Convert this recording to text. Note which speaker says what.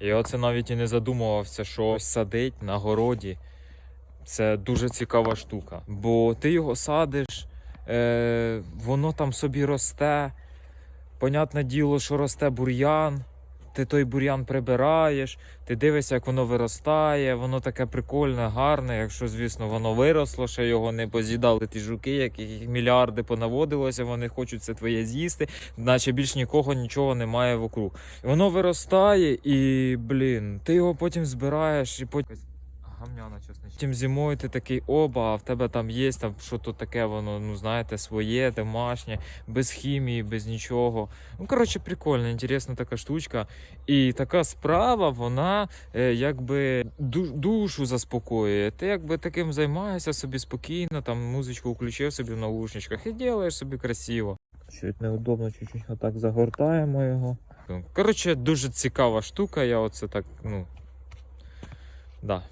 Speaker 1: Я оце навіть і не задумувався, що садить на городі. Це дуже цікава штука. Бо ти його садиш, е, воно там собі росте. Понятне діло, що росте бур'ян. Ти той бур'ян прибираєш, ти дивишся, як воно виростає, воно таке прикольне, гарне. Якщо, звісно, воно виросло, ще його не поз'їдали ті жуки, яких мільярди понаводилося, вони хочуть це твоє з'їсти, наче більш нікого нічого немає вокруг. Воно виростає, і блін, ти його потім збираєш, і потім. Гамняна, чесно. Потім зимою ти такий оба, а в тебе там є там що то таке, воно, ну знаєте, своє, домашнє, без хімії, без нічого. Ну, коротше, прикольно, інтересна така штучка. І така справа, вона е, якби душу заспокоює. Ти якби таким займаєшся собі спокійно, там музичку включив собі в наушничках і робиш собі красиво. Чуть неудобно, чуть-чуть отак загортаємо його. Коротше, дуже цікава штука, я оце так, ну. Да,